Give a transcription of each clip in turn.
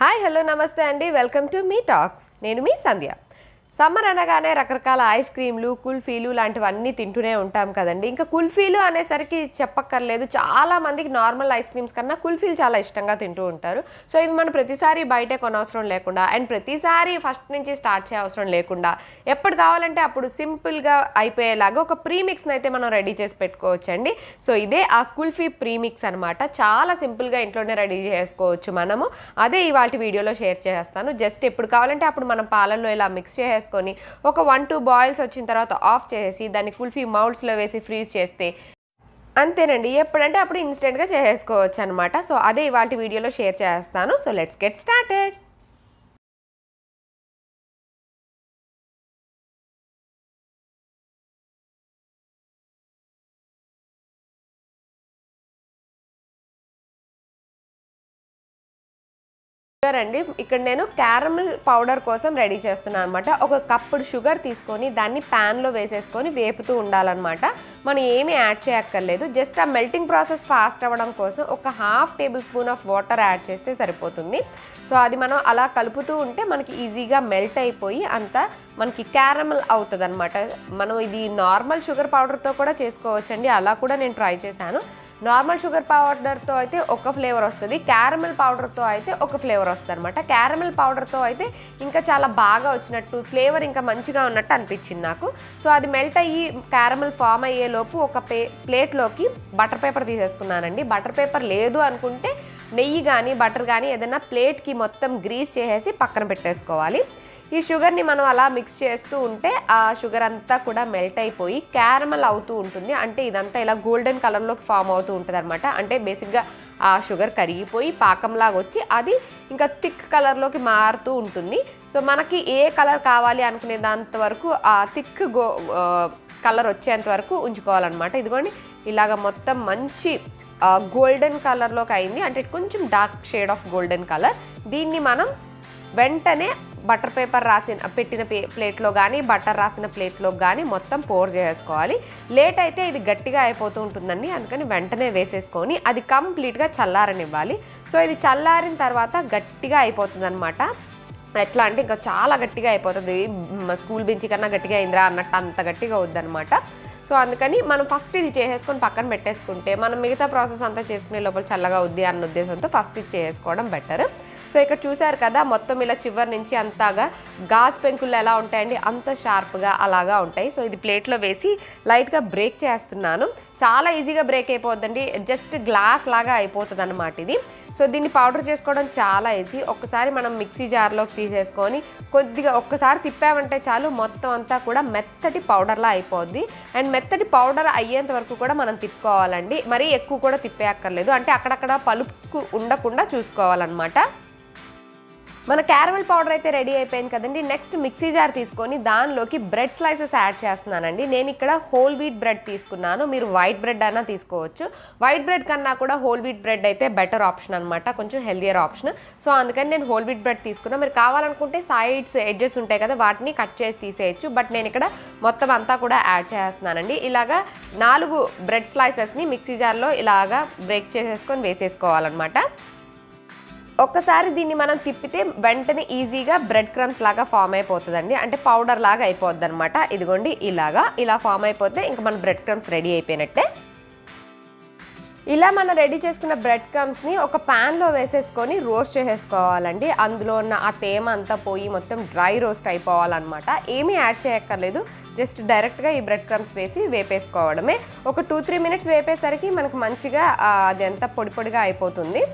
Hi hello నమస్తే అండి. Welcome to మీ టాక్స్. నేను మీ సంధ్య. సమ్మర్ అనగానే రకరకాల ఐస్ క్రీమ్లు కుల్ఫీలు లాంటివన్నీ తింటూనే ఉంటాం కదండి. ఇంకా కుల్ఫీలు అనేసరికి చెప్పక్కర్లేదు. చాలా మందికి నార్మల్ ఐస్ క్రీమ్స్ కన్నా కుల్ఫీలు చాలా ఇష్టంగా తింటూ ఉంటారు. సో ఇవి మనం ప్రతిసారి బయటే కొనవసరం లేకుండా అండ్ ప్రతిసారి ఫస్ట్ నుంచి స్టార్ట్ చేయ అవసరం లేకుండా ఎప్పుడు కావాలంటే అప్పుడు సింపుల్గా అయిపోయేలాగా ఒక ప్రీమిక్స్ని అయితే మనం రెడీ చేసి పెట్టుకోవచ్చండి. సో ఇదే ఆ కుల్ఫీ ప్రీమిక్స్ అనమాట చాలా సింపుల్గా ఇంట్లోనే రెడీ చేసుకోవచ్చు మనము. అదే ఇవాళ వీడియోలో షేర్ చేస్తాను. జస్ట్ ఎప్పుడు కావాలంటే అప్పుడు మనం పాలల్లో ఇలా మిక్స్ చేసుకొని ఒక వన్ టూ బాయిల్స్ వచ్చిన తర్వాత ఆఫ్ చేసి దాన్ని కుల్ఫీ మౌల్డ్స్లో వేసి ఫ్రీజ్ చేస్తే అంతేనండి. ఎప్పుడంటే అప్పుడు ఇన్స్టెంట్గా చేసేసుకోవచ్చు అనమాట సో అదే ఇవాళ వీడియోలో షేర్ చేస్తాను. So let's get started. Sugar అండి ఇక్కడ నేను క్యారమల్ పౌడర్ కోసం రెడీ చేస్తున్నాను అనమాట ఒక కప్పుడు షుగర్ తీసుకొని దాన్ని ప్యాన్లో వేసేసుకొని వేపుతూ ఉండాలన్నమాట. మనం ఏమీ యాడ్ చేయక్కర్లేదు. జస్ట్ ఆ మెల్టింగ్ ప్రాసెస్ ఫాస్ట్ అవ్వడం కోసం ఒక half tablespoon of water add చేస్తే సరిపోతుంది. సో అది మనం అలా కలుపుతూ ఉంటే మనకి ఈజీగా మెల్ట్ అయిపోయి అంతా మనకి క్యారమల్ అవుతుంది మనం ఇది నార్మల్ షుగర్ పౌడర్తో కూడా చేసుకోవచ్చండి. అలా కూడా నేను ట్రై చేశాను. నార్మల్ షుగర్ పౌడర్తో అయితే ఒక ఫ్లేవర్ వస్తుంది. క్యారమెల్ పౌడర్తో అయితే ఒక ఫ్లేవర్ వస్తుంది అనమాట క్యారమెల్ పౌడర్తో అయితే ఇంకా చాలా బాగా వచ్చినట్టు ఫ్లేవర్ ఇంకా మంచిగా ఉన్నట్టు అనిపించింది నాకు. సో అది మెల్ట్ అయ్యి క్యారమెల్ ఫామ్ అయ్యేలోపు ఒక పే ప్లేట్లోకి బటర్ పేపర్ తీసేసుకున్నానండి. బటర్ పేపర్ లేదు అనుకుంటే నెయ్యి కానీ బటర్ కానీ ఏదైనా ప్లేట్కి మొత్తం గ్రీస్ చేసేసి పక్కన పెట్టేసుకోవాలి. ఈ షుగర్ని మనం అలా మిక్స్ చేస్తూ ఉంటే ఆ షుగర్ అంతా కూడా మెల్ట్ అయిపోయి క్యారమల్ అవుతూ ఉంటుంది. అంటే ఇదంతా ఇలా గోల్డెన్ కలర్లోకి ఫామ్ అవుతూ ఉంటుంది అనమాట అంటే బేసిక్గా ఆ షుగర్ కరిగిపోయి పాకంలాగా వచ్చి అది ఇంకా థిక్ కలర్లోకి మారుతూ ఉంటుంది. సో మనకి ఏ కలర్ కావాలి అనుకునేంత వరకు ఆ థిక్ గో కలర్ వచ్చేంత వరకు ఉంచుకోవాలన్నమాట. ఇదిగోండి ఇలాగ మొత్తం మంచి గోల్డెన్ కలర్లోకి అయింది. అంటే కొంచెం dark shade of golden colour దీన్ని మనం వెంటనే బటర్ పేపర్ రాసిన పెట్టిన ప్లేట్లో కానీ బటర్ రాసిన ప్లేట్లో కానీ మొత్తం పోర్ చేసుకోవాలి లేట్ అయితే ఇది గట్టిగా అయిపోతూ ఉంటుందండి. అందుకని వెంటనే వేసేసుకొని అది కంప్లీట్గా చల్లారనివ్వాలి. సో ఇది చల్లారిన తర్వాత గట్టిగా అయిపోతుంది అనమాట ఎట్లా అంటే ఇంకా చాలా గట్టిగా అయిపోతుంది. స్కూల్ బెంచ్ కన్నా గట్టిగా అయిందిరా అన్నట్టు అంత గట్టిగా వద్దనమాట సో అందుకని మనం ఫస్ట్ ఇది చేసేసుకొని పక్కన పెట్టేసుకుంటే మనం మిగతా ప్రాసెస్ అంతా చేసుకునే లోపల చల్లగా వద్ది అన్న ఉద్దేశంతో ఫస్ట్ ఇది చేసుకోవడం బెటర్. సో ఇక్కడ చూసారు కదా మొత్తం ఇలా చివరి నుంచి అంతాగా గాజ్ పెంకులు ఎలా ఉంటాయండి? అంత షార్ప్గా అలాగా ఉంటాయి. సో ఇది ప్లేట్లో వేసి లైట్గా బ్రేక్ చేస్తున్నాను. చాలా ఈజీగా బ్రేక్ అయిపోద్దండి. జస్ట్ గ్లాస్ లాగా అయిపోతుంది అన్నమాట ఇది. సో దీన్ని పౌడర్ చేసుకోవడం చాలా ఈజీ. ఒక్కసారి మనం మిక్సీ జార్లోకి తీసేసుకొని కొద్దిగా ఒక్కసారి తిప్పామంటే చాలు మొత్తం అంతా కూడా మెత్తటి పౌడర్లా అయిపోద్ది. అండ్ మెత్తటి పౌడర్ అయ్యేంత వరకు కూడా మనం తిప్పుకోవాలండి. మరీ ఎక్కువ కూడా తిప్పేయక్కర్లేదు అంటే అక్కడక్కడ పలుపు ఉండకుండా చూసుకోవాలన్నమాట. మన క్యారమల్ పౌడర్ అయితే రెడీ అయిపోయింది కదండి. నెక్స్ట్ మిక్సీ జార్ తీసుకొని దానిలోకి బ్రెడ్ స్లైసెస్ యాడ్ చేస్తున్నానండి. నేను ఇక్కడ హోల్ వీట్ బ్రెడ్ తీసుకున్నాను. మీరు వైట్ బ్రెడ్ అయినా తీసుకోవచ్చు. వైట్ బ్రెడ్ కన్నా కూడా హోల్ వీట్ బ్రెడ్ అయితే బెటర్ ఆప్షన్ అనమాట కొంచెం హెల్దియర్ ఆప్షన్. సో అందుకని నేను హోల్ వీట్ బ్రెడ్ తీసుకున్నాను మీరు కావాలనుకుంటే సైడ్స్ ఎడ్జెస్ ఉంటాయి కదా వాటిని కట్ చేసి తీసేయచ్చు. బట్ నేను ఇక్కడ మొత్తం అంతా కూడా యాడ్ చేస్తున్నానండి. ఇలాగా నాలుగు బ్రెడ్ స్లైసెస్ని మిక్సీ జార్లో ఇలాగా బ్రేక్ చేసేసుకొని వేసేసుకోవాలన్నమాట. ఒక్కసారి దీన్ని మనం తిప్పితే వెంటనే ఈజీగా బ్రెడ్ క్రమ్స్ లాగా ఫామ్ అయిపోతుందండి. అంటే పౌడర్ లాగా అయిపోద్ది అనమాట ఇదిగోండి ఇలాగా. ఇలా ఫామ్ అయిపోతే ఇంకా మన బ్రెడ్ క్రమ్స్ రెడీ అయిపోయినట్టే. ఇలా మనం రెడీ చేసుకున్న బ్రెడ్ క్రమ్స్ని ఒక ప్యాన్లో వేసేసుకొని రోస్ట్ చేసేసుకోవాలండి. అందులో ఉన్న ఆ తేమ అంతా పోయి మొత్తం డ్రై రోస్ట్ అయిపోవాలన్నమాట. ఏమీ యాడ్ చేయక్కర్లేదు. జస్ట్ డైరెక్ట్గా ఈ బ్రెడ్ క్రమ్స్ వేసి వేపేసుకోవడమే. ఒక టూ త్రీ మినిట్స్ వేపేసరికి మనకు మంచిగా అది ఎంత పొడి పొడిగా అయిపోతుంది.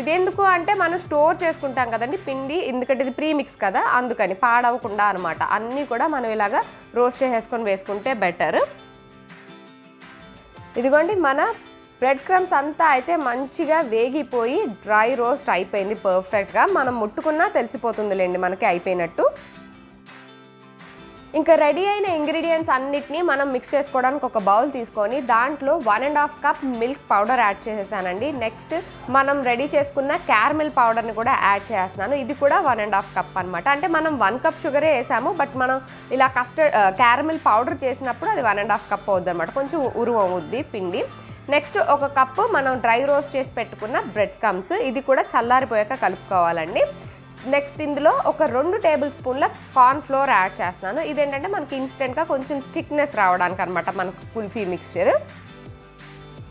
ఇదెందుకు అంటే మనం స్టోర్ చేసుకుంటాం కదండి పిండి ఎందుకంటే ఇది ప్రీమిక్స్ కదా అందుకని పాడవకుండా అనమాట అన్నీ కూడా మనం ఇలాగా రోస్ట్ చేసేసుకొని వేసుకుంటే బెటర్. ఇదిగోండి మన బ్రెడ్ క్రమ్స్ అంతా అయితే మంచిగా వేగిపోయి డ్రై రోస్ట్ అయిపోయింది పర్ఫెక్ట్గా మనం ముట్టుకున్నా తెలిసిపోతుందిలేండి మనకి అయిపోయినట్టు. ఇంకా రెడీ అయిన ఇంగ్రీడియంట్స్ అన్నిటినీ మనం మిక్స్ చేసుకోవడానికి ఒక బౌల్ తీసుకొని దాంట్లో one and half cup milk powder add చేసేసానండి. నెక్స్ట్ మనం రెడీ చేసుకున్న క్యారమిల్ పౌడర్ని కూడా యాడ్ చేస్తున్నాను. ఇది కూడా వన్ అండ్ హాఫ్ కప్ అనమాట అంటే మనం వన్ కప్ షుగరే వేసాము బట్ మనం ఇలా కస్టర్డ్ క్యారమిల్ పౌడర్ చేసినప్పుడు అది వన్ అండ్ హాఫ్ కప్ అవుద్ది అనమాట కొంచెం ఉరువు అవుద్ది పిండి. నెక్స్ట్ ఒక కప్పు మనం డ్రై రోస్ట్ చేసి పెట్టుకున్న బ్రెడ్ కమ్స్ ఇది కూడా చల్లారిపోయాక కలుపుకోవాలండి. నెక్స్ట్ ఇందులో ఒక రెండు టేబుల్ స్పూన్ల కార్న్ ఫ్లోర్ యాడ్ చేస్తున్నాను. ఇదేంటంటే మనకి ఇన్స్టెంట్గా కొంచెం థిక్నెస్ రావడానికి అనమాట మనకు కుల్ఫీ మిక్స్చర్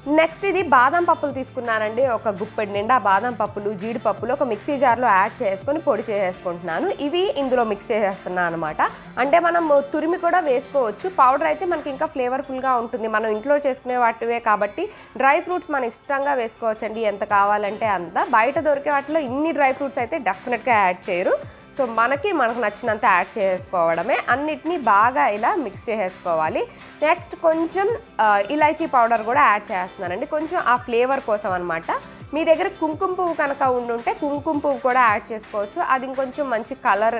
నెక్స్ట్ ఇది బాదం పప్పులు తీసుకున్నానండి. ఒక గుప్పటి నిండా బాదం పప్పులు జీడిపప్పులు ఒక మిక్సీ జార్లో యాడ్ చేసుకొని పొడి చేసేసుకుంటున్నాను. ఇవి ఇందులో మిక్స్ చేసేస్తున్నాను అనమాట అంటే మనం తురిమి కూడా వేసుకోవచ్చు. పౌడర్ అయితే మనకి ఇంకా ఫ్లేవర్ఫుల్గా ఉంటుంది. మనం ఇంట్లో చేసుకునే వాటివే కాబట్టి డ్రై ఫ్రూట్స్ మన ఇష్టంగా వేసుకోవచ్చండి. ఎంత కావాలంటే అంత. బయట దొరికే వాటిలో ఇన్ని డ్రై ఫ్రూట్స్ అయితే డెఫినెట్గా యాడ్ చేయరు. సో మనకి మనకు నచ్చినంత యాడ్ చేసుకోవడమే. అన్నిటినీ బాగా ఇలా మిక్స్ చేసేసుకోవాలి. నెక్స్ట్ కొంచెం ఆ, ఇలాచీ పౌడర్ కూడా యాడ్ చేస్తున్నానండి. కొంచెం ఆ ఫ్లేవర్ కోసం అనమాట మీ దగ్గర కుంకుమ పువ్వు కనుక ఉండుంటే కుంకుమ పువ్వు కూడా యాడ్ చేసుకోవచ్చు. అది ఇంకొంచెం మంచి కలర్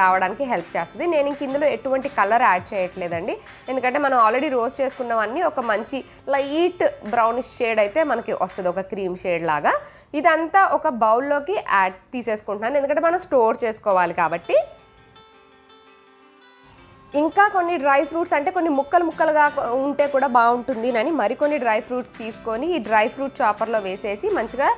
రావడానికి హెల్ప్ చేస్తుంది. నేను ఇంక ఇందులో ఎటువంటి కలర్ యాడ్ చేయట్లేదండి. ఎందుకంటే మనం ఆల్రెడీ రోస్ట్ చేసుకున్నవన్నీ ఒక మంచి లైట్ బ్రౌనిష్ షేడ్ అయితే మనకి వస్తుంది ఒక క్రీమ్ షేడ్ లాగా. ఇదంతా ఒక బౌల్లోకి యాడ్ తీసేసుకుంటున్నాను. ఎందుకంటే మనం స్టోర్ చేసుకోవాలి కాబట్టి. ఇంకా కొన్ని డ్రై ఫ్రూట్స్ అంటే కొన్ని ముక్కలు ముక్కలుగా ఉంటే కూడా బాగుంటుంది అని మరికొన్ని డ్రై ఫ్రూట్స్ తీసుకొని ఈ డ్రై ఫ్రూట్ చాపర్లో వేసేసి మంచిగా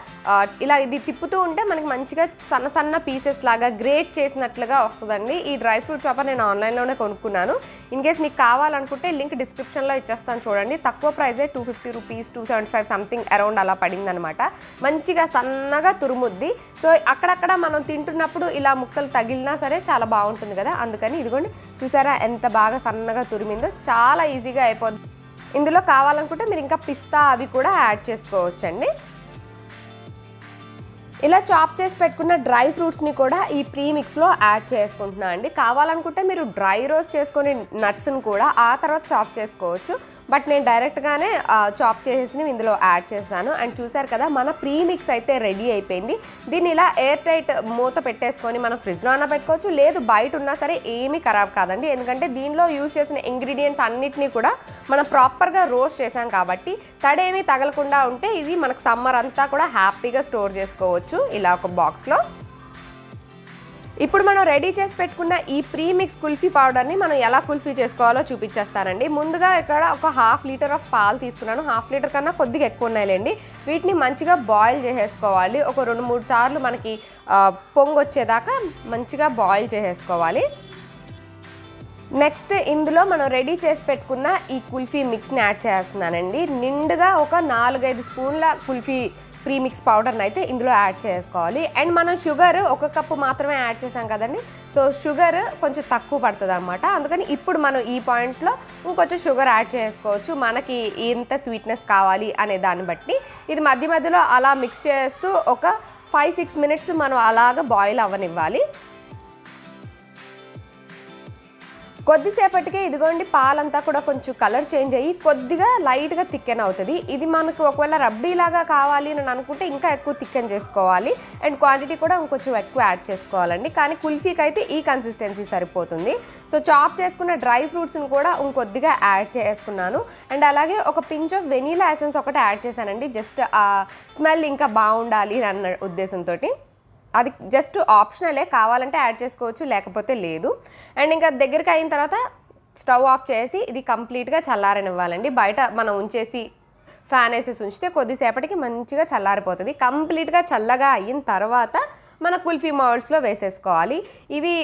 ఇలా ఇది తిప్పుతూ ఉంటే మనకి మంచిగా సన్న సన్న పీసెస్ లాగా గ్రేట్ చేసినట్లుగా వస్తుందండి. ఈ డ్రై ఫ్రూట్ చాపర్ నేను ఆన్లైన్లోనే కొనుక్కున్నాను. ఇన్ కేస్ మీకు కావాలనుకుంటే లింక్ డిస్క్రిప్షన్లో ఇచ్చేస్తాను చూడండి. తక్కువ ప్రైజే two fifty rupees two seventy five something around అలా పడిందనమాట. మంచిగా సన్నగా తురుముద్ది. సో అక్కడక్కడ మనం తింటున్నప్పుడు ఇలా ముక్కలు తగిలినా సరే చాలా బాగుంటుంది కదా. అందుకని ఇదిగోండి చూసారా ఎంత బాగా సన్నగా తురిమిందో చాలా ఈజీగా అయిపోద్ది. ఇందులో కావాలనుకుంటే మీరు ఇంకా పిస్తా అవి కూడా యాడ్ చేసుకోవచ్చండి. ఇలా చాప్ చేసి పెట్టుకున్న డ్రై ఫ్రూట్స్ని కూడా ఈ ప్రీ మిక్స్లో యాడ్ చేసుకుంటున్నా అండి. కావాలనుకుంటే మీరు డ్రై రోస్ట్ చేసుకొని నట్స్ని కూడా ఆ తర్వాత చాప్ చేసుకోవచ్చు. బట్ నేను డైరెక్ట్గానే చాప్ చేసేసి ఇందులో యాడ్ చేశాను. అండ్ చూసారు కదా మన ప్రీ మిక్స్ అయితే రెడీ అయిపోయింది. దీన్ని ఇలా ఎయిర్ టైట్ మూత పెట్టేసుకొని మనం ఫ్రిడ్జ్లో అన్న పెట్టుకోవచ్చు. లేదు బయట ఉన్నా సరే ఏమీ ఖరాబ్ కాదండి. ఎందుకంటే దీనిలో యూజ్ చేసిన ఇంగ్రీడియంట్స్ అన్నిటినీ కూడా మనం ప్రాపర్గా రోస్ట్ చేసాం కాబట్టి తడేమీ తగలకుండా ఉంటే ఇది మనకు సమ్మర్ అంతా కూడా హ్యాపీగా స్టోర్ చేసుకోవచ్చు. ఇలా ఒక బాక్స్లో. ఇప్పుడు మనం రెడీ చేసి పెట్టుకున్న ఈ ప్రీమిక్స్ కుల్ఫీ పౌడర్ని మనం ఎలా కుల్ఫీ చేసుకోవాలో చూపించేస్తానండి. ముందుగా ఇక్కడ ఒక హాఫ్ లీటర్ ఆఫ్ పాలు తీసుకున్నాను. హాఫ్ లీటర్ కన్నా కొద్దిగా ఎక్కువ ఉన్నాయిలేండి. వీటిని మంచిగా బాయిల్ చేసేసుకోవాలి. ఒక రెండు మూడు సార్లు మనకి పొంగు వచ్చేదాకా మంచిగా బాయిల్ చేసేసుకోవాలి. నెక్స్ట్ ఇందులో మనం రెడీ చేసి పెట్టుకున్న ఈ కుల్ఫీ మిక్స్ని యాడ్ చేస్తున్నానండి. నిండుగా ఒక నాలుగైదు స్పూన్ల కుల్ఫీ ప్రీమిక్స్ పౌడర్ని అయితే ఇందులో యాడ్ చేసుకోవాలి. అండ్ మనం షుగర్ ఒక కప్పు మాత్రమే యాడ్ చేసాం కదండి. సో షుగర్ కొంచెం తక్కువ పడుతుంది అనమాట అందుకని ఇప్పుడు మనం ఈ పాయింట్లో ఇంకొంచెం షుగర్ యాడ్ చేసుకోవచ్చు. మనకి ఎంత స్వీట్నెస్ కావాలి అనే దాన్ని బట్టి. ఇది మధ్య మధ్యలో అలా మిక్స్ చేస్తూ ఒక ఫైవ్ సిక్స్ మినిట్స్ మనం అలాగ బాయిల్ అవ్వనివ్వాలి. కొద్దిసేపటికే ఇదిగోండి పాలంతా కూడా కొంచెం కలర్ చేంజ్ అయ్యి కొద్దిగా లైట్గా థిక్కెన్ అవుతుంది. ఇది మనకు ఒకవేళ రబ్బీ లాగా కావాలి అని అనుకుంటే ఇంకా ఎక్కువ థిక్కెన్ చేసుకోవాలి. అండ్ క్వాంటిటీ కూడా ఇంకొంచెం ఎక్కువ యాడ్ చేసుకోవాలండి. కానీ కుల్ఫీకి అయితే ఈ కన్సిస్టెన్సీ సరిపోతుంది. సో చాప్ చేసుకున్న డ్రై ఫ్రూట్స్ని కూడా ఇంకొద్దిగా యాడ్ చేసుకున్నాను. అండ్ అలాగే ఒక పించ్ ఆఫ్ వెనీలా ఎసెన్స్ ఒకటి యాడ్ చేశానండి. జస్ట్ ఆ స్మెల్ ఇంకా బాగుండాలి అన్న ఉద్దేశంతో అది జస్ట్ ఆప్షనలే కావాలంటే యాడ్ చేసుకోవచ్చు లేకపోతే లేదు. అండ్ ఇంకా దగ్గరికి అయిన తర్వాత స్టవ్ ఆఫ్ చేసి ఇది కంప్లీట్గా చల్లారనివ్వాలండి. బయట మనం ఉంచేసి ఫ్యాన్ వేసేసి ఉంచితే కొద్దిసేపటికి మంచిగా చల్లారిపోతుంది. కంప్లీట్గా చల్లగా అయిన తర్వాత మన కుల్ఫీ మౌల్డ్స్లో వేసేసుకోవాలి. ఇవి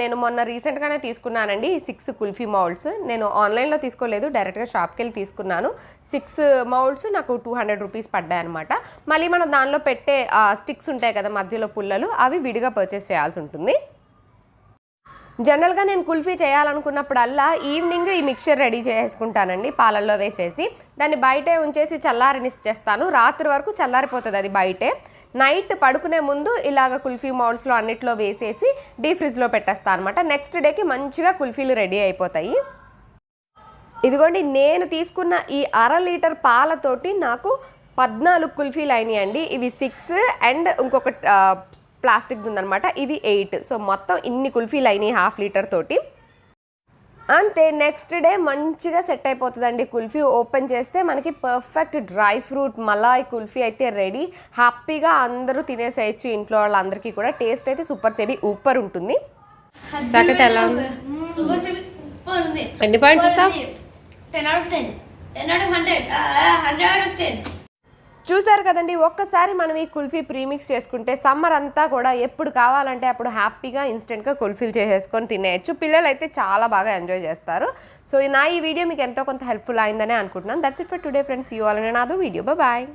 నేను మొన్న రీసెంట్గానే తీసుకున్నానండి. Six kulfi moulds. నేను ఆన్లైన్లో తీసుకోలేదు. డైరెక్ట్గా షాప్కి వెళ్ళి తీసుకున్నాను. సిక్స్ మౌల్డ్స్ నాకు టూ హండ్రెడ్ రూపీస్ పడ్డాయి అనమాట మళ్ళీ మనం దానిలో పెట్టే స్టిక్స్ ఉంటాయి కదా మధ్యలో పుల్లలు అవి విడిగా పర్చేస్ చేయాల్సి ఉంటుంది. జనరల్గా నేను కుల్ఫీ చేయాలనుకున్నప్పుడల్లా ఈవినింగ్ ఈ మిక్చర్ రెడీ చేసుకుంటానండి పాలల్లో వేసేసి. దాన్ని బయటే ఉంచేసి చల్లారనిచ్చేస్తాను రాత్రి వరకు చల్లారిపోతుంది అది బయటే. నైట్ పడుకునే ముందు ఇలాగ కుల్ఫీ మౌల్డ్స్లో అన్నిట్లో వేసేసి డీ ఫ్రిడ్జ్లో పెట్టేస్తాను అనమాట నెక్స్ట్ డేకి మంచిగా కుల్ఫీలు రెడీ అయిపోతాయి. ఇదిగోండి నేను తీసుకున్న ఈ అర లీటర్ పాలతోటి నాకు పద్నాలుగు కుల్ఫీలు అయినాయండి. ఇవి సిక్స్ అండ్ ఇంకొక ప్లాస్టిక్ ఉందనమాట ఇవి ఎయిట్. సో మొత్తం ఇన్ని కుల్ఫీలు అయినాయి హాఫ్ లీటర్ తోటి. అంతే నెక్స్ట్ డే మంచిగా సెట్ అయిపోతుందండి కుల్ఫీ. ఓపెన్ చేస్తే మనకి perfect dry fruit malai kulfi అయితే రెడీ. హ్యాపీగా అందరూ తినేసేయచ్చు ఇంట్లో వాళ్ళందరికీ కూడా. టేస్ట్ అయితే సూపర్ సేబీ ఊపర్ ఉంటుంది. సాకేత్ ఎలా ఉంది? ఎన్ని పాయింట్స్ ఇస్తావు ten out of ten ten out of hundred hundred out of ten చూసారు కదండి ఒక్కసారి మనం ఈ కుల్ఫీ ప్రీమిక్స్ చేసుకుంటే సమ్మర్ అంతా కూడా ఎప్పుడు కావాలంటే అప్పుడు హ్యాపీగా ఇన్స్టెంట్గా కుల్ఫీలు చేసేసుకొని తినేయచ్చు. పిల్లలు అయితే చాలా బాగా ఎంజాయ్ చేస్తారు. సో నా ఈ వీడియో మీకు ఎంతో కొంత హెల్ప్ఫుల్ అయిందనే అనుకుంటున్నాను. That's it for today friends you all నాదో వీడియో బాయ్